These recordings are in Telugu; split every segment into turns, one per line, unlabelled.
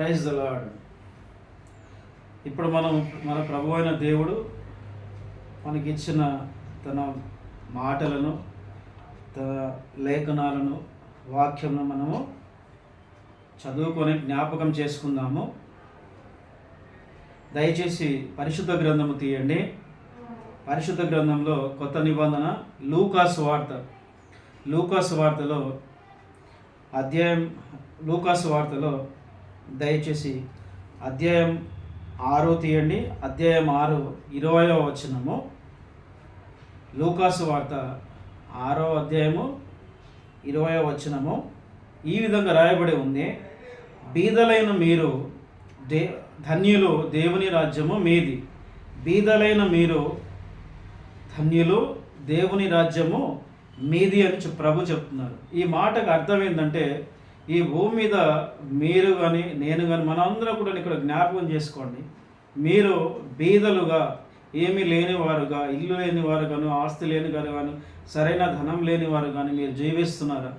ప్రైజ్ ద లాడ్ ఇప్పుడు మనం మన ప్రభు అయిన దేవుడు మనకిచ్చిన తన మాటలను తన లేఖనాలను వాక్యంను మనము చదువుకొని జ్ఞాపకం చేసుకుందాము. దయచేసి పరిశుద్ధ గ్రంథము తీయండి. పరిశుద్ధ గ్రంథంలో కొత్త నిబంధన లూకాస్ వార్త. లూకాస్ వార్తలో అధ్యాయం లూకాస్ వార్తలో దయచేసి అధ్యాయం ఆరో తీయండి. అధ్యాయం ఆరు ఇరవయో వచనము. లూకాసు వార్త ఆరో అధ్యాయము ఇరవయో వచనము. ఈ విధంగా రాయబడి ఉంది. బీదలైన మీరు దే ధన్యులు దేవుని రాజ్యము మీది. బీదలైన మీరు ధన్యులు దేవుని రాజ్యము మీది అని ప్రభు చెప్తున్నారు. ఈ మాటకు అర్థం ఏంటంటే ఈ భూమి మీద మీరు కానీ నేను కానీ మనందరం కూడా ఇక్కడ జ్ఞాపకం చేసుకోండి. మీరు బీదలుగా ఏమీ లేనివారుగా ఇల్లు లేనివారు కాను ఆస్తి లేని వారు కానీ సరైన ధనం లేనివారు కానీ మీరు జీవిస్తున్నారా?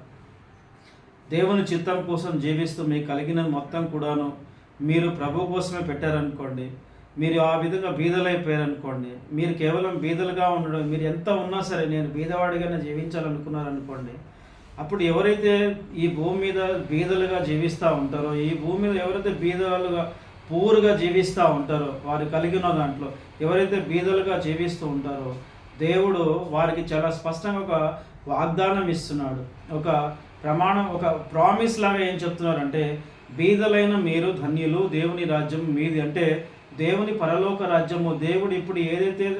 దేవుని చిత్తం కోసం జీవిస్తూ మీకు కలిగిన మొత్తం కూడాను మీరు ప్రభు కోసమే పెట్టారనుకోండి. మీరు ఆ విధంగా బీదలైపోయారనుకోండి. మీరు కేవలం బీదలుగా ఉండడం మీరు ఎంత ఉన్నా సరే నేను బీదవాడిగానే జీవించాలనుకున్నారనుకోండి. అప్పుడు ఎవరైతే ఈ భూమి మీద బీదలుగా జీవిస్తూ ఉంటారో ఈ భూమి మీద ఎవరైతే బీదలుగా పూరుగా జీవిస్తూ ఉంటారో వారు కలిగిన దాంట్లో ఎవరైతే బీదలుగా జీవిస్తూ ఉంటారో దేవుడు వారికి చాలా స్పష్టంగా ఒక వాగ్దానం ఇస్తున్నాడు. ఒక ప్రమాణం ఒక ప్రామిస్ లాగా ఏం చెప్తున్నారంటే బీదలైన మీరు ధన్యులు దేవుని రాజ్యం మీది. అంటే దేవుని పరలోక రాజ్యము దేవుడు ఇప్పుడు ఏదైతే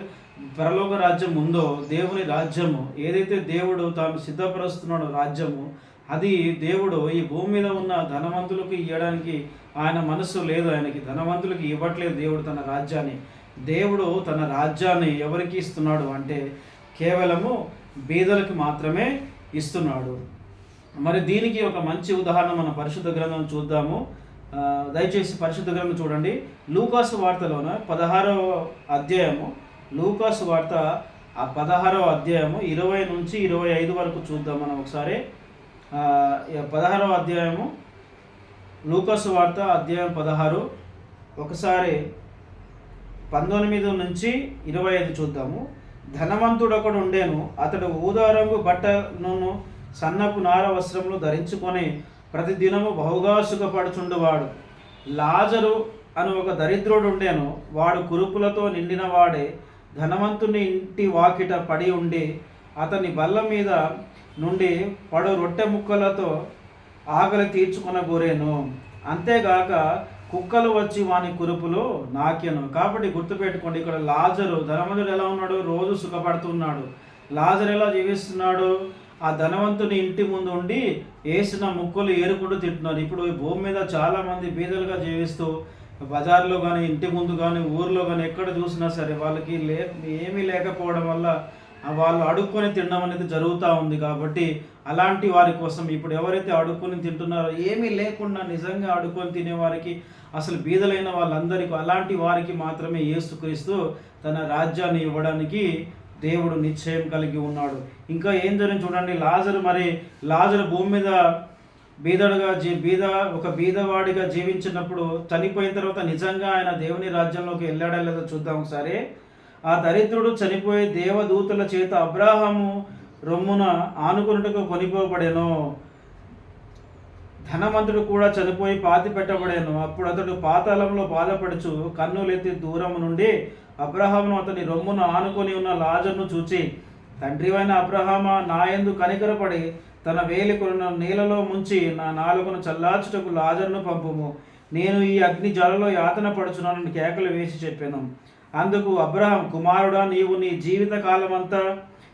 పరలోక రాజ్యం ఉందో దేవుని రాజ్యము ఏదైతే దేవుడు తాను సిద్ధపరుస్తున్నాడో రాజ్యము అది దేవుడు ఈ భూమి మీద ఉన్న ధనవంతులకు ఇవ్వడానికి ఆయన మనస్సు లేదు ఆయనకి ధనవంతులకు ఇవ్వట్లేదు దేవుడు తన రాజ్యాన్ని. దేవుడు తన రాజ్యాన్ని ఎవరికి ఇస్తున్నాడు అంటే కేవలము బీదలకు మాత్రమే ఇస్తున్నాడు. మరి దీనికి ఒక మంచి ఉదాహరణ మన పరిశుద్ధ గ్రంథం చూద్దాము. దయచేసి పరిశుద్ధ గ్రంథం చూడండి. లూకాసు వార్తలోన పదహారవ అధ్యాయము లూకాసు వార్త ఆ పదహారవ అధ్యాయము ఇరవై నుంచి ఇరవై ఐదు వరకు చూద్దాం మనం ఒకసారి పదహారవ అధ్యాయము లూకాసు వార్త అధ్యాయం పదహారు. ఒకసారి పంతొమ్మిది నుంచి ఇరవై ఐదు చూద్దాము. ధనవంతుడు ఒకడు ఉండేను అతడు ఊదారంగు బట్టను సన్నపు నార వస్త్రములు ధరించుకొని ప్రతి దినము బహుగా సుఖపడుచుండువాడు. లాజరు అని ఒక దరిద్రుడు ఉండేను వాడు కురుపులతో నిండిన వాడే ధనవంతుని ఇంటి వాకిట పడి ఉండి అతని బల్ల మీద నుండి పడు రొట్టె ముక్కలతో ఆకలి తీర్చుకున్న గురేను. అంతేగాక కుక్కలు వచ్చి వాని కురుపులు నాకెను. కాబట్టి గుర్తుపెట్టుకోండి ఇక్కడ లాజరు ధనవంతుడు ఎలా ఉన్నాడు? రోజు సుఖపడుతున్నాడు లాజర్ ఎలా జీవిస్తున్నాడు? ఆ ధనవంతుని ఇంటి ముందు ఉండి వేసిన ముక్కలు ఏరుకుంటూ తింటున్నారు. ఇప్పుడు ఈ భూమి మీద చాలామంది బీదలుగా జీవిస్తూ బజార్లో కానీ ఇంటి ముందు కానీ ఊర్లో కానీ ఎక్కడ చూసినా సరే వాళ్ళకి లే ఏమీ లేకపోవడం వల్ల వాళ్ళు అడుక్కొని తినడం అనేది జరుగుతూ ఉంది కాబట్టి అలాంటి వారి కోసం ఇప్పుడు ఎవరైతే అడుక్కొని తింటున్నారో ఏమీ లేకుండా నిజంగా అడుక్కొని తినేవారికి అసలు బీదలైన వాళ్ళందరికీ అలాంటి వారికి మాత్రమే యేసుక్రీస్తు తన రాజ్యాన్ని ఇవ్వడానికి దేవుడు నిశ్చయం కలిగి ఉన్నాడు. ఇంకా ఏం జరిగింది చూడండి లాజరు మరి లాజరు భూమి మీద బీదడుగా జీ బీద ఒక బీదవాడిగా జీవించినప్పుడు చనిపోయిన తర్వాత నిజంగా ఆయన దేవుని రాజ్యంలోకి వెళ్ళాడా లేదో చూద్దాం ఒకసారి. ఆ దరిద్రుడు చనిపోయే దేవదూతల చేత అబ్రాహము రొమ్మున ఆనుకున్నట్టుగా కొనిపోబడేను. ధనవంతుడు కూడా చనిపోయి పాతి పెట్టబడాను అప్పుడు అతడు పాతాళంలో బాధపడుచు కన్నులెత్తి దూరం నుండి అబ్రహామును అతని రొమ్మును ఆనుకొని ఉన్న లాజర్ను చూచి తండ్రివైన అబ్రహామ నాయందు కనికరపడి తన వేలికొన నీళ్ళలో ముంచి నా నాలుగును చల్లార్చుటకు లాజర్ను పంపుము. నేను ఈ అగ్ని జలలో యాతన పడుచున్నానని కేకలు వేసి చెప్పాను. అందుకు అబ్రహాం కుమారుడా నీవు నీ జీవిత కాలమంతా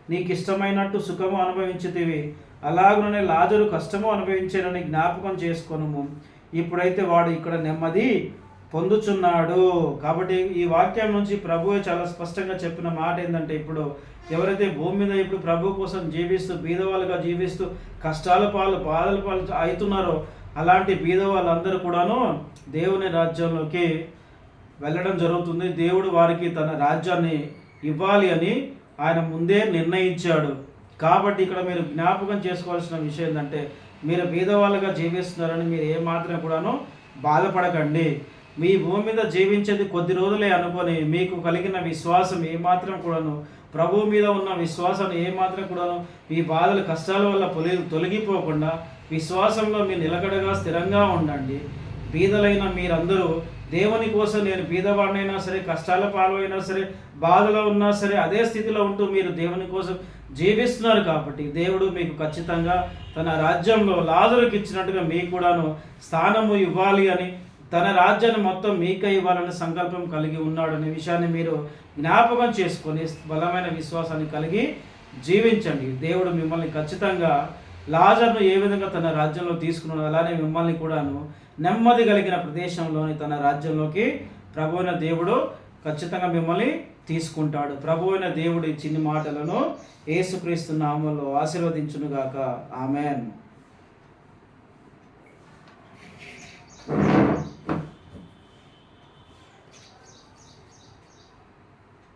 నీకు ఇష్టమైనట్టు సుఖము అనుభవించితివి. అలాగుననే లాజరు కష్టము అనుభవించానని జ్ఞాపకం చేసుకొనుము. ఇప్పుడైతే వాడు ఇక్కడ నెమ్మది పొందుచున్నాడు. కాబట్టి ఈ వాక్యం నుంచి ప్రభువే చాలా స్పష్టంగా చెప్పిన మాట ఏంటంటే ఇప్పుడు ఎవరైతే భూమి మీద ఇప్పుడు ప్రభు కోసం జీవిస్తూ బీదవాళ్ళుగా జీవిస్తూ కష్టాల పాలు బాధల పాలు అవుతున్నారో అలాంటి బీదవాళ్ళందరూ కూడాను దేవుని రాజ్యంలోకి వెళ్ళడం జరుగుతుంది. దేవుడు వారికి తన రాజ్యాన్ని ఇవ్వాలి అని ఆయన ముందే నిర్ణయించాడు. కాబట్టి ఇక్కడ మీరు జ్ఞాపకం చేసుకోవాల్సిన విషయం ఏంటంటే మీరు బీదవాళ్ళుగా జీవిస్తున్నారని మీరు ఏమాత్రం కూడాను బాధపడకండి. మీ భూమి మీద జీవించేది కొద్ది రోజులే అనుకొని మీకు కలిగిన విశ్వాసం ఏమాత్రం కూడాను ప్రభువు మీద ఉన్న విశ్వాసం ఏమాత్రం కూడాను మీ బాధలు కష్టాల వల్ల పొలి తొలగిపోకుండా విశ్వాసంలో మీరు నిలకడగా స్థిరంగా ఉండండి. బీదలైన మీరందరూ దేవుని కోసం నేను బీదవాడినైనా సరే కష్టాల పాలైనా సరే బాధలో ఉన్నా సరే అదే స్థితిలో ఉంటూ మీరు దేవుని కోసం జీవిస్తున్నారు కాబట్టి దేవుడు మీకు ఖచ్చితంగా తన రాజ్యంలో లాజరుకి ఇచ్చినట్టుగా మీకు కూడాను స్థానము ఇవ్వాలి అని తన రాజ్యాన్ని మొత్తం మీకే ఇవ్వాలని సంకల్పం కలిగి ఉన్నాడు అనే విషయాన్ని మీరు జ్ఞాపకం చేసుకొని బలమైన విశ్వాసాన్ని కలిగి జీవించండి. దేవుడు మిమ్మల్ని ఖచ్చితంగా లాజర్ను ఏ విధంగా తన రాజ్యంలో తీసుకున్నాడు అలానే మిమ్మల్ని కూడాను నెమ్మది కలిగిన ప్రదేశంలోని తన రాజ్యంలోకి ప్రభు అయిన దేవుడు ఖచ్చితంగా మిమ్మల్ని తీసుకుంటాడు. ప్రభు అయిన దేవుడి చిన్ని మాటలను ఏసుక్రీస్తు నామంలో ఆశీర్వదించునుగాక. ఆమెన్.